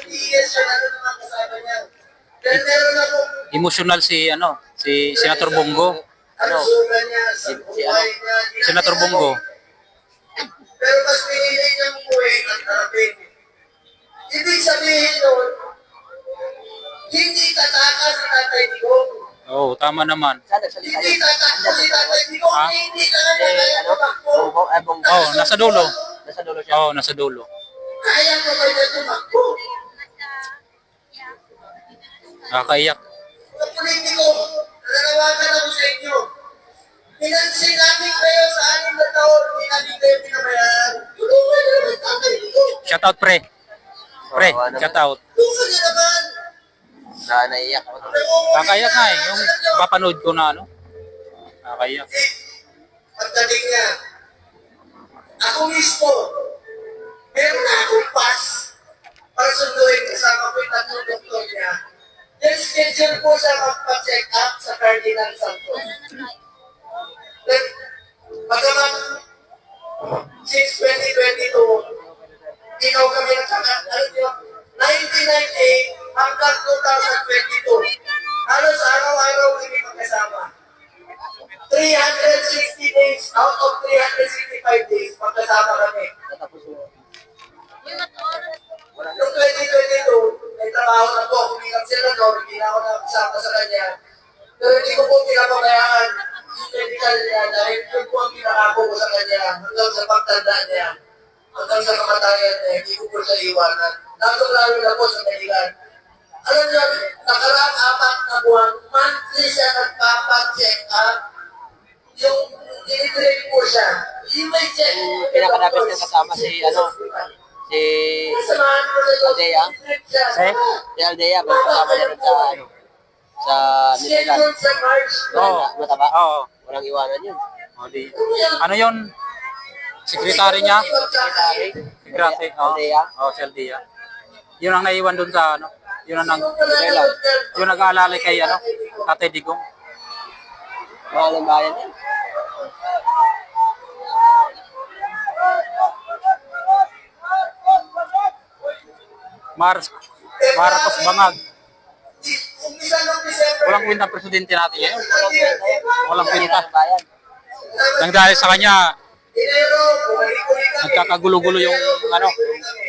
LDS yun, ano naman kasama niya. Then meron ako, Emotional si ano, si Senator Bongo. ano, niya, sa Si- si niya. Senator Bongo. Pero mas pinili niyang buhay ng tarapin. Ibig sabihin nun, hindi tatakas si Tatay Digong. Oo, oh, tama naman. Hindi yun? tatakas si Tatay Digong, Ha? hindi ka na Eh, kaya ano? tumakbo. Bongo, eh, bongo. Oo, oh, nasa dulo. Nasa dulo siya. Oo, oh, nasa dulo. Kaya ko ba niya tumakbo? Nakakaiyak. Mga politiko, nanawagan ako sa inyo. Pinansin namin kayo sa anim na taon, hindi namin kayo pinabayaan. Tulungan niyo naman Tatay Digong. Shout out pre. Pre, shout out. Tulungan niyo naman. Na naiyak ako. Nakakaiyak nga eh, yung papanood ko na ano. Nakakaiyak. Pagdating niya, ako mismo, Schedule po siya magpa-check up sa Cardinal Santos. Then, pagkaman, since 2022, ikaw kami nagkaka, ano yun, 1998 hanggang 2022. Halos araw-araw kami magkasama. 360 days out of 365 days magkasama kami. Natapos na ako nakasama sa kanya. Pero hindi ko po pinapabayaan yung medical niya dahil yun po ang pinakako ko sa kanya hanggang sa pagtanda niya. Hanggang sa kamatayan niya, hindi ko po siya iwanan. Lalo-lalo na po sa medical. Alam niyo, nakaraang apat na buwan, monthly siya nagpapacheck up. Yung dinitrain po siya. Yung may check. Yung pinakanapis niya kasama si, ano, Si yun. Aldea? Eh? si Aldea, may kasama niya rin sa, ano, sa March. Oo. Mataba. Oo. Walang iwanan yun. Oh, di. Ano yon? Sekretary niya? Secretary. Secretary. Oo. Aldea. Oo, si Aldea. Yun ang naiwan doon sa ano. Yun ang nang, yun nag-aalala kay ano, Tatay Digong. Mahal ang bayan yan. Mars, Marcos Bangag. Ng. Walang kwenta ang presidente natin ngayon. Walang kwenta. Nang dahil sa kanya, nagkakagulo-gulo yung ano.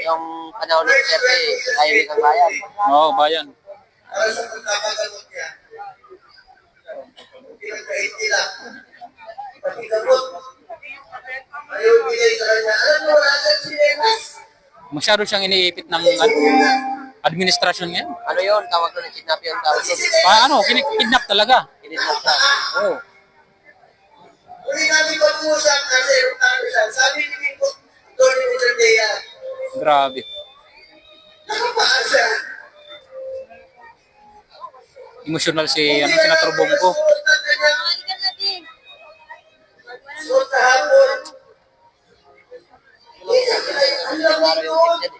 Yung panahon ni Pepe, tahimik ang bayan. Oo, bayan. Para sa niya. Nila. Masyado siyang iniipit ng ano, administrasyon ngayon. Ano yun? Tawag doon, kidnap yun. Tawag doon. Pa, ano, kinikidnap talaga. Kinidnap siya. Oo. Uli namin pag-uusap kasi ano siya. Sabi ni Mingo, Tony Mutandea, Grabe. nakapaan siya. Emotional si ano, Senator Bongo. agora eu vou